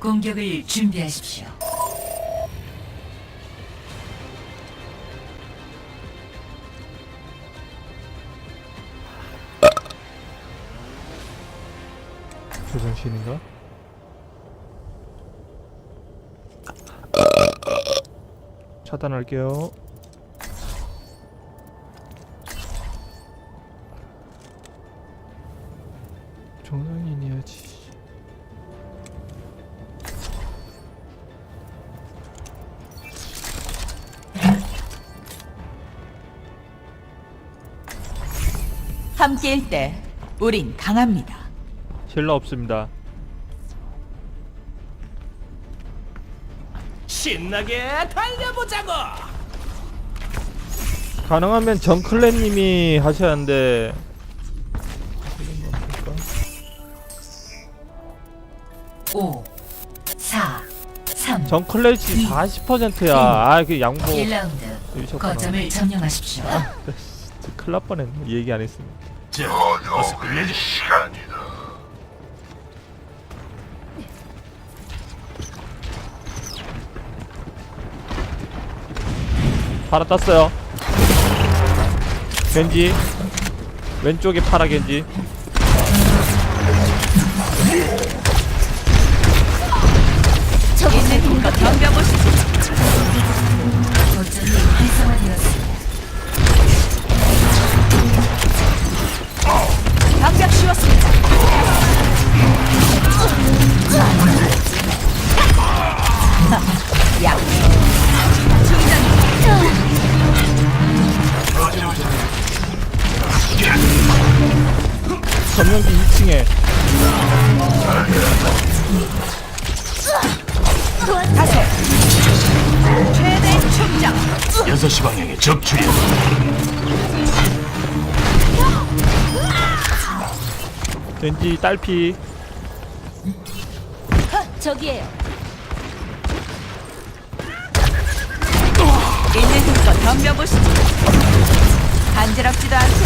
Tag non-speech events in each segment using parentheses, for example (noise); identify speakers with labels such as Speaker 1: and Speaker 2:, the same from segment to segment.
Speaker 1: 공격을 준비하십시오.
Speaker 2: 제정신인가? 차단할게요.
Speaker 1: 함께일 때 우린 강합니다.
Speaker 2: 힐러 없습니다.
Speaker 3: 신나게 달려보자고.
Speaker 2: 가능하면 정클랜님이 하셔야 하는데
Speaker 1: 오, 사, 삼,
Speaker 2: 정클랜이 40%야. 아, 그 양보.
Speaker 1: 1라운드
Speaker 2: 이셨구나.
Speaker 1: 거점을 점령하십시오.
Speaker 2: 큰일 날 뻔했네. 얘기 안 했으면.
Speaker 3: 자, 어서 끝내자.
Speaker 2: 파라 땄어요. 겐지. 왼쪽에 파라 겐지.
Speaker 1: 있는 힘껏 덤벼보시죠.
Speaker 2: 전면기 2층에.
Speaker 1: 가세. 최대 충장.
Speaker 3: 6시 방향에 적출이야.
Speaker 2: 겐지 딸피.
Speaker 1: 저기에요. 덤벼보시죠. 간지럽지도 않군.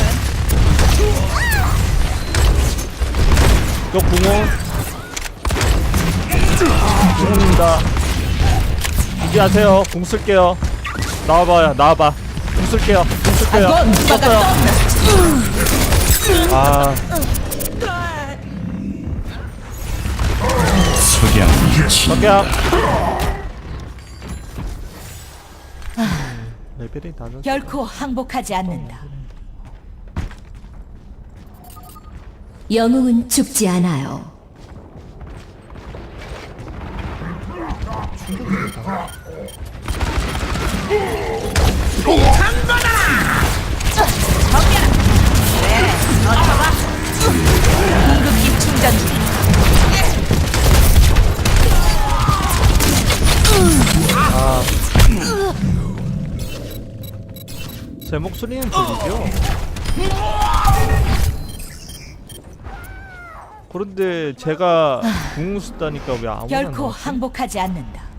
Speaker 2: 저 궁원. 궁원입니다. 준비하세요. 궁 쓸게요. 나와봐요. 나와봐. 궁 쓸게요. 궁 쓸게요. 썼어요. 아,
Speaker 3: 석양 미치.
Speaker 2: 레벨이 낮아.
Speaker 1: 결코 항복하지 않는다.
Speaker 4: 영웅은 죽지 않아요.
Speaker 1: 충전 중.
Speaker 2: 제 목소리는 들리죠? 그런데 제가 궁 쓰다니까 왜 아무나
Speaker 1: 결코? 항복하지 않는다.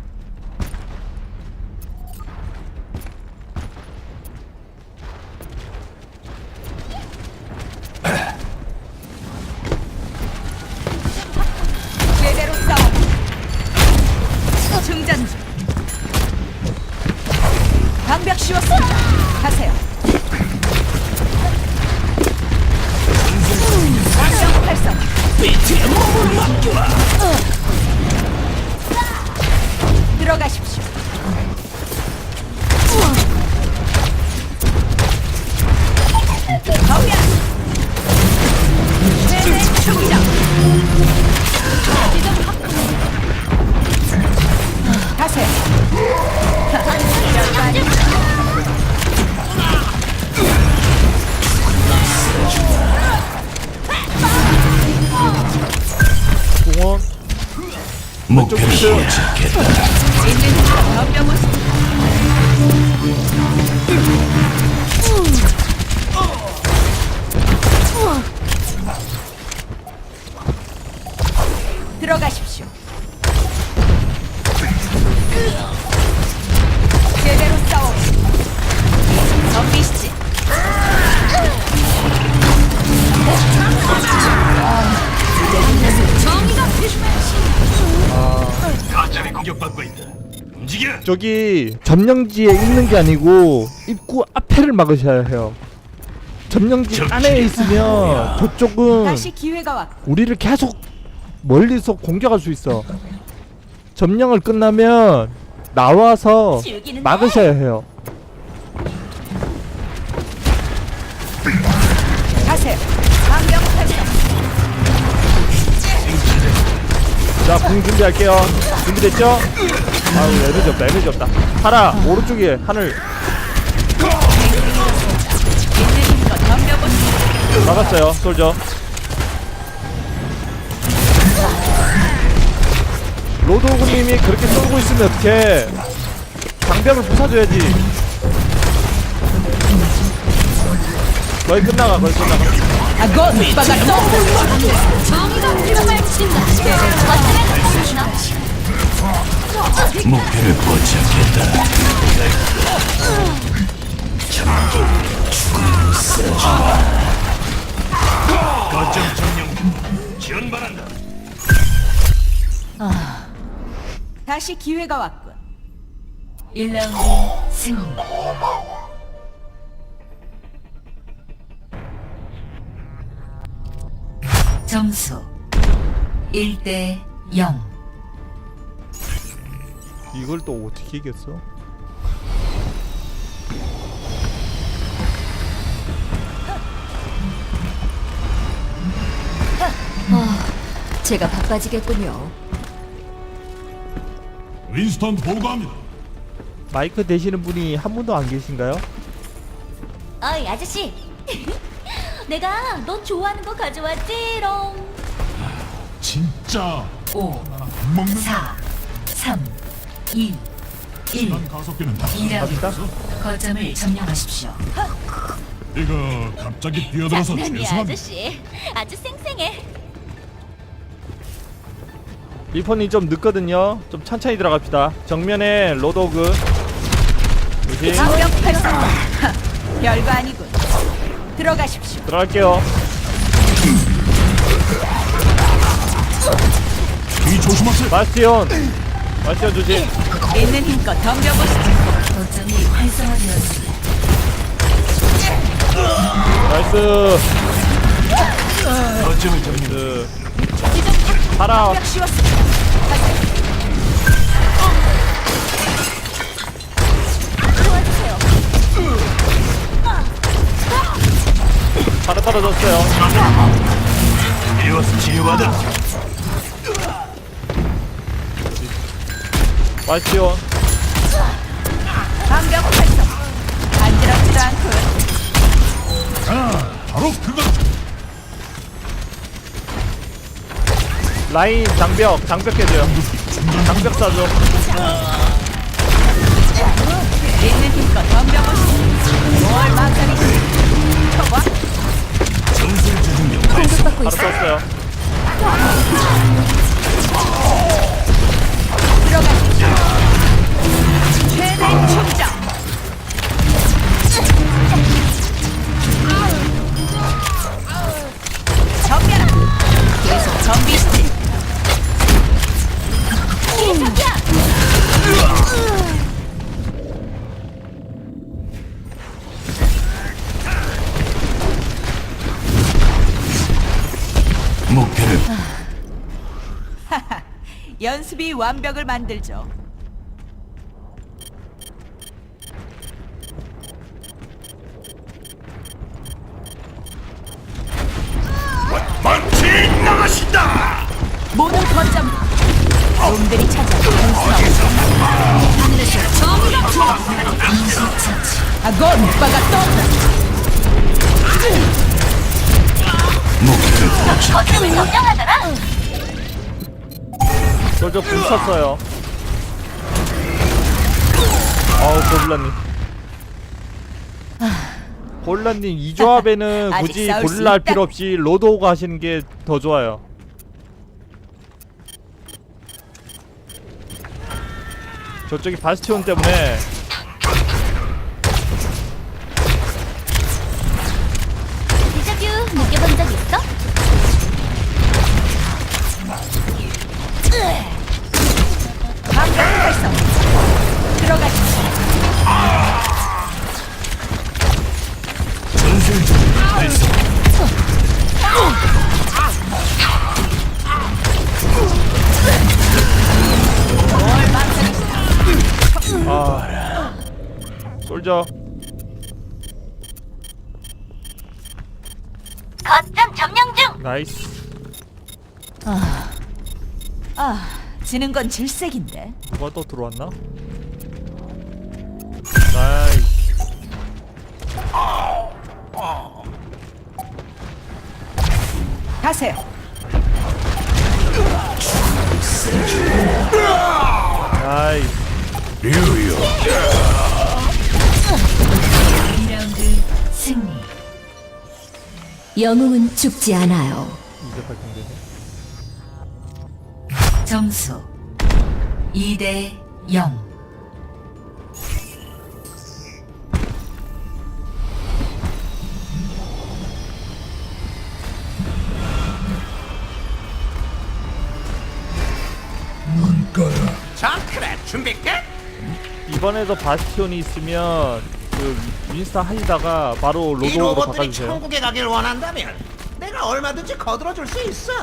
Speaker 3: 포착했다.
Speaker 2: 저기 점령지에 있는 게 아니고 입구 앞에를 막으셔야 해요. 점령지 안에 있으면 저쪽은
Speaker 1: 다시 기회가 왔고
Speaker 2: 우리를 계속 멀리서 공격할 수 있어. 점령을 끝나면 나와서 막으셔야 해요. 자, 궁 준비할게요. 준비됐죠? 아우, 에너지 없다, 에너지 없다. 하라, 오른쪽에 하늘. 막았어요, 솔저. 로드오그님이 그렇게 쏠고 있으면 어떡해. 장벽을 부숴줘야지. 거의 끝나가, 거의 끝나가.
Speaker 1: 아건 오빠가 또
Speaker 4: 정의가 필요할진다.
Speaker 3: 목표를 포착했다. 거점 점령 중. 지원 바란다.
Speaker 1: 다시 기회가 왔군.
Speaker 4: 1라운드 승. 점수 1대 0.
Speaker 2: 이걸 또 어떻게 이겼어?
Speaker 4: 제가 바빠지겠군요.
Speaker 5: 윈스턴 보고합니다.
Speaker 2: 마이크 되시는 분이 한 분도 안 계신가요?
Speaker 4: 어이 아저씨. 내가 너 좋아하는 거 가져왔지롱.
Speaker 5: 진짜
Speaker 4: 5,
Speaker 5: 안 먹는
Speaker 4: 4, 3, 2, 1.
Speaker 5: 난 다섯 개는 다
Speaker 4: 2라운드
Speaker 5: 있어.
Speaker 4: 거점을 점령하십시오.
Speaker 5: 이거 갑자기 뛰어들어서 죄송합니다.
Speaker 4: 아저씨. 아주 쌩쌩해.
Speaker 2: 리퍼님 좀 늦거든요. 좀 천천히 들어갑시다. 정면에 로드오그. 조심.
Speaker 1: 활성. 별거 아니군. 들어가십시오.
Speaker 2: 들어갈게요.
Speaker 5: 뒤 조심하세요.
Speaker 2: 마스티온. 마스티온 조심.
Speaker 1: 있는 힘껏 덤벼보시죠.
Speaker 4: 거점이 활성화되었습니다.
Speaker 2: 나이스.
Speaker 3: 거점을 점령.
Speaker 2: 그 파라
Speaker 1: 벽 씌웠습니다.
Speaker 2: 파라 떨어졌어요.
Speaker 3: 이리 와서 치료받아.
Speaker 2: 마스티온.
Speaker 1: 방병 활성. 간지럽지도 않군.
Speaker 5: 아, 바로 그거.
Speaker 2: 라인 장벽 장벽 해줘요. 장벽 쏴줘.
Speaker 1: 있는 힘껏 덤벼보시죠. 뭘 망설이지? 쳐봐.
Speaker 4: 공격받고
Speaker 2: 바로
Speaker 4: 있어.
Speaker 1: 최대 충전. 정면. 계속 정비시지.
Speaker 3: 목표를 (laughs)
Speaker 1: 연습이 완벽을 만들죠.
Speaker 3: 망치 나가신다.
Speaker 1: 모든 거점 놈들이 찾아 하늘에서 정의가 아건 오빠가
Speaker 2: 솔저 불 쳤어요. 어우 고블라님. 고블라님 이 조합에는 (laughs)
Speaker 1: 아직
Speaker 2: 굳이
Speaker 1: 싸울 수
Speaker 2: 고릴라 할
Speaker 1: 있다.
Speaker 2: 필요 없이 로드 오가 하시는 게 더 좋아요. 저쪽이 바스티온 때문에 솔져
Speaker 4: 거점 점령 중.
Speaker 2: 나이스
Speaker 1: 아, 지는 건 질색인데.
Speaker 2: 누가 또 들어왔나? 나이스
Speaker 1: 가세요.
Speaker 2: 나이스
Speaker 3: 류요.
Speaker 4: 승리.
Speaker 6: 영웅은 죽지 않아요.
Speaker 2: 이제 발동되네
Speaker 4: 점수 2대 0.
Speaker 3: 정크레 준비 끝.
Speaker 2: 이번에도 바스티온이 있으면 그 윈스턴 하시다가 바로
Speaker 7: 이
Speaker 2: 로드로
Speaker 7: 로봇들이
Speaker 2: 바꿔주세요
Speaker 7: 천국에 가길 원한다면 내가 얼마든지 거들어 줄 수 있어.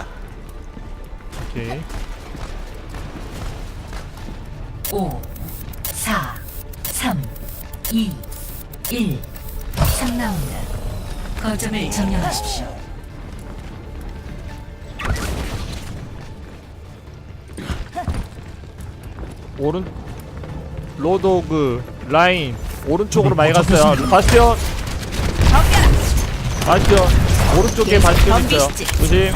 Speaker 2: 오케이
Speaker 4: 5, 4, 3, 2, 1. 3라운드. 거점을 점령하십시오.
Speaker 2: 오른 로도그 라인 오른쪽으로 많이 갔어요 바스티온 바스티온 오른쪽에 바스티온 있어요. 조심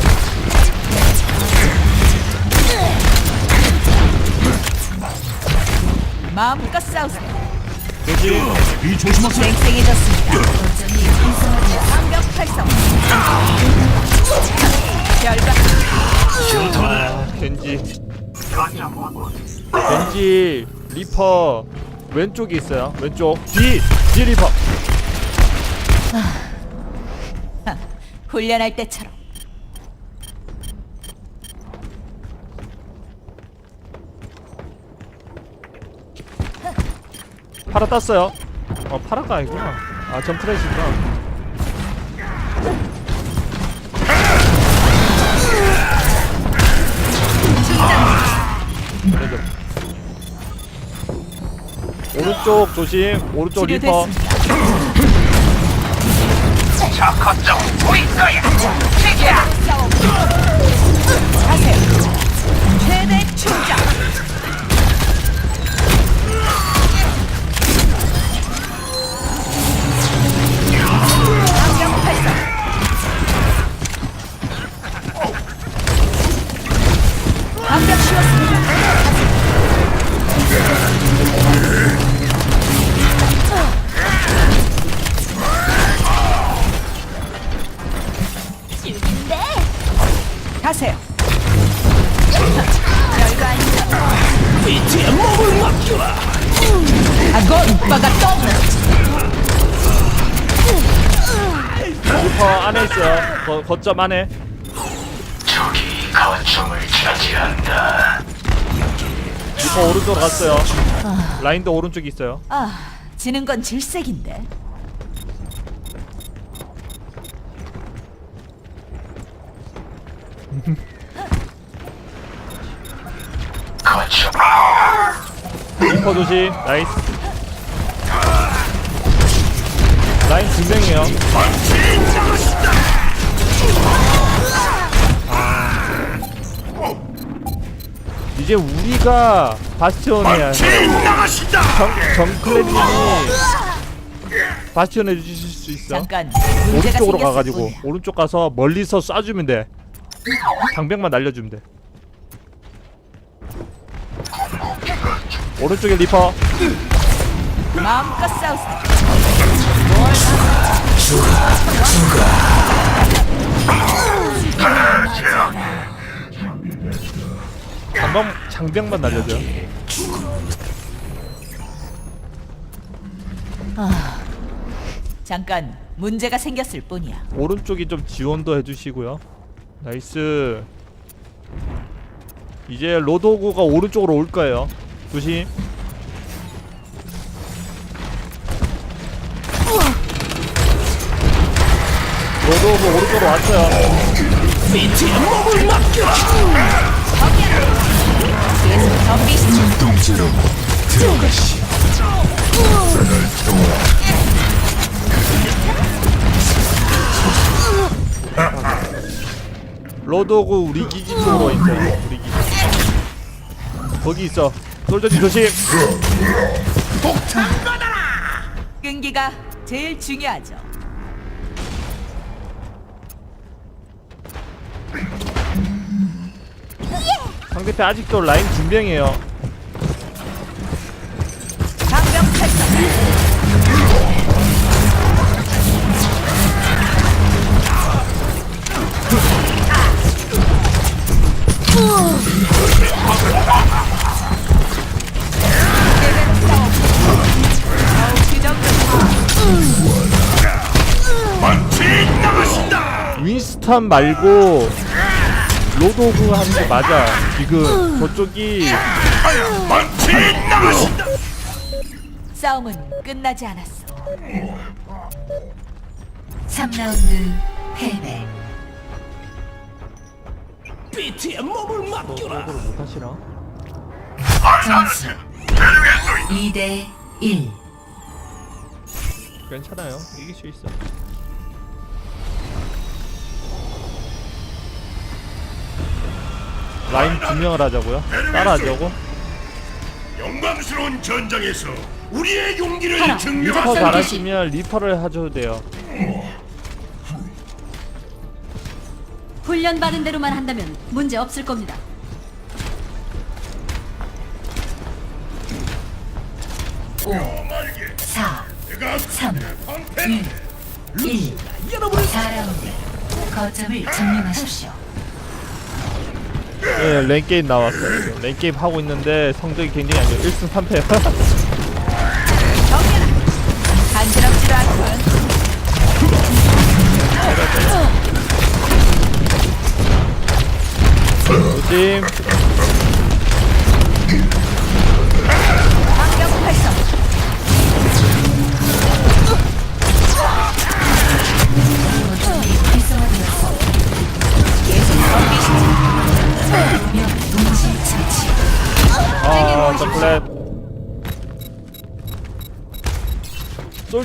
Speaker 1: 마음껏 싸우세요.
Speaker 2: 조심
Speaker 5: 뒤 조심하세요.
Speaker 1: 쌩쌩해졌습니다. 방벽 활성. 결과
Speaker 2: 아, 겐지 겐지 리퍼 왼쪽에 있어요. 왼쪽. 뒤! 뒤 리퍼.
Speaker 1: 훈련할 때처럼.
Speaker 2: 파라 땄어요. 어 파라가 아니구나. 아 점프레시구나 오른쪽 조심 오른쪽 리퍼
Speaker 1: 치료됐습니다. 가세요. 거,
Speaker 2: 거점 안에
Speaker 3: 적이 거점을 차지한다.
Speaker 2: 리퍼 오른쪽으로 갔어요 라인도 오른쪽에 있어요
Speaker 1: 아, 지는 건 질색인데.
Speaker 3: 거점.
Speaker 2: 리퍼 조심 나이스 라인 아. 이제 우리가 바스티온 해야 해
Speaker 3: 나가신다.
Speaker 2: 정, 정클레님이 바스티온 해주실 수 있어
Speaker 1: 잠깐 문제가
Speaker 2: 오른쪽으로
Speaker 1: 생겼을
Speaker 2: 가가지고
Speaker 1: 뿐이야.
Speaker 2: 오른쪽 가서 멀리서 쏴주면 돼 방벽만 날려주면 돼 오른쪽에 리퍼
Speaker 1: 마음껏 싸우세요.
Speaker 2: 장병, 장병만 날려줘
Speaker 1: 잠깐 문제가 생겼을 뿐이야.
Speaker 2: 오른쪽이 좀 지원도 해주시고요. 나이스. 이제 로도고가 오른쪽으로 올 거예요. 조심 로드오브 오른쪽으로 왔어요.
Speaker 1: 계속 덤비시죠.
Speaker 2: 로드오브 우리 기지 쪽으로 있어요 우리 기지. 거기 있어. 솔저지 조심.
Speaker 1: 끈기가 제일 중요하죠.
Speaker 2: 상대편 아직도 라인.
Speaker 3: 만취 나가신다.
Speaker 2: 윈스턴 말고 로드오브 하는 게 맞아 지금 저쪽이.
Speaker 1: 싸움은 끝나지 않았어.
Speaker 4: 3라운드 패배.
Speaker 7: 비트의 몸을 맡겨라.
Speaker 2: 못하시나?
Speaker 4: 점수 2대 1.
Speaker 2: 괜찮아요 이길 수 있어 라인 분명을 하자고요? 따라하자고?
Speaker 3: 영광스러운 전장에서 우리의 용기를
Speaker 4: 하나,
Speaker 2: 리퍼 잘하시면 리퍼를 해줘도 돼요
Speaker 6: 훈련 받은 대로만 한다면 문제 없을 겁니다.
Speaker 4: 오, 4,
Speaker 3: 내가
Speaker 4: 3,
Speaker 3: 방패
Speaker 4: 1.
Speaker 7: 여러분
Speaker 4: 4라운드. 거점을 점령하십시오.
Speaker 2: 예, 랭게임 나왔어요 지금. 랭게임 하고 있는데 성적이 굉장히 안 좋아요 1승 3패
Speaker 1: 간지럽지도 않고.
Speaker 2: 조심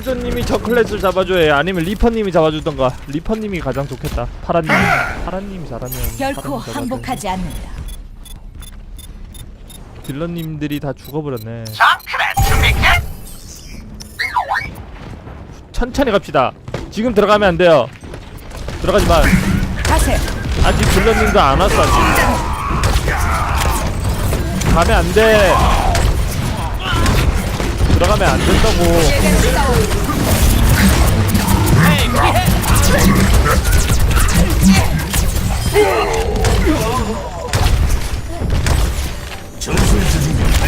Speaker 2: 솔저님이 저클렛을 잡아줘야 해 아니면 리퍼님이 잡아주던가. 리퍼님이 가장 좋겠다. 파란님. 파란님이 잘하면
Speaker 1: 결코
Speaker 2: 파란님 잡아줘야 돼.
Speaker 1: 항복하지 않는다.
Speaker 2: 딜러님들이 다 죽어버렸네. 천천히 갑시다. 지금 들어가면 안 돼요. 들어가지 마. 아직 딜러님도 안 왔어 아직. 가면 안돼 들어가면 안 된다고.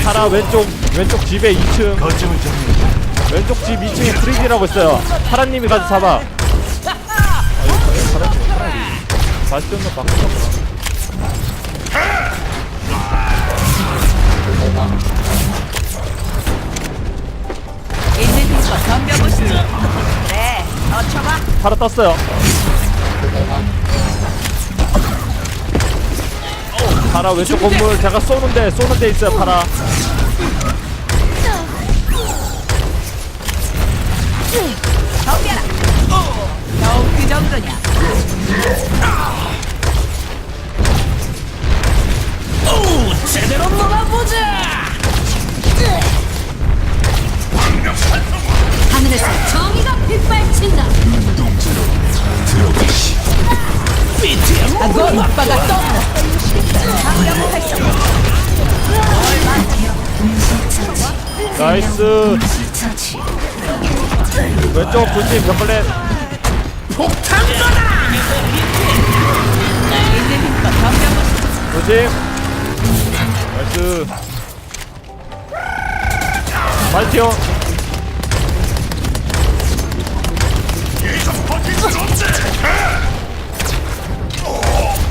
Speaker 2: 파라 왼쪽 왼쪽 집에 2층
Speaker 3: 거점을 점령.
Speaker 2: 왼쪽 집 2층에 프리디라고 있어요 파라님이 가서 잡아 거 바꾸자
Speaker 1: 덤벼보시죠. 그래, 더 쳐봐.
Speaker 2: 파라 떴어요 파라 왼쪽 건물 제가 쏘는데 쏘는 데 있어요 파라
Speaker 1: 덤벼라. 겨우 그 정도냐.
Speaker 7: 제대로 놀아
Speaker 2: 나이스
Speaker 4: 동시 처치.
Speaker 2: 왼쪽 조심 벽걸렛
Speaker 1: 덤벼보시죠.
Speaker 2: 조심 나이스 마이티온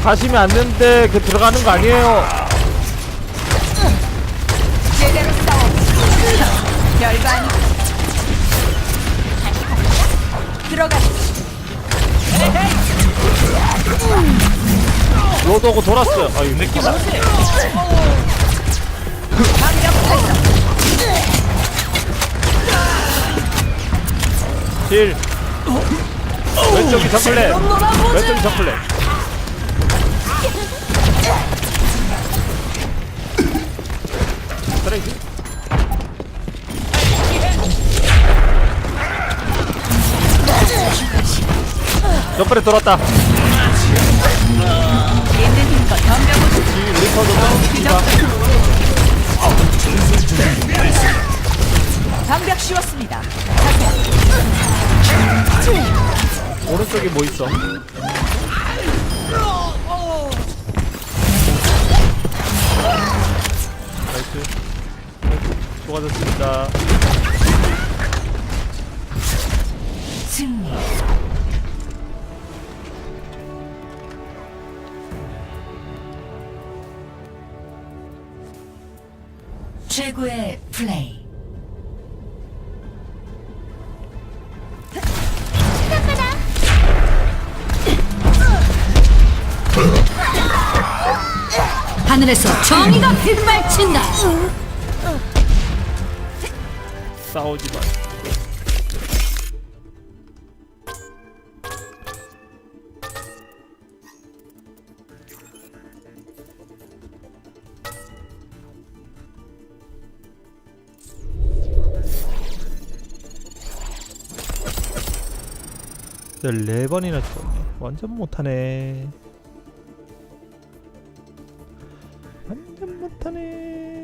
Speaker 2: 가시면 안 되는데 그 들어가는 거 아니에요
Speaker 1: 아니. 들어가시죠.
Speaker 2: 로드오고 돌았어요.
Speaker 3: 느낌
Speaker 1: 방벽 활성.
Speaker 2: 힐. 왼쪽이 정글레. 왼쪽이 정글레. 쓰레기. 정글에 돌았다.
Speaker 1: 있는 힘껏 덤벼보시죠.
Speaker 2: 리퍼도
Speaker 1: 방벽 씌웠습니다.
Speaker 2: 오른쪽에 뭐 있어? 나이스. 수고하셨습니다.
Speaker 4: 승리. 최고의 플레이.
Speaker 6: 하늘에서 정의가 빗발친다.
Speaker 2: 싸우지 마. 열네 번이나 죽었네. 완전 못하네. 완전 못하네.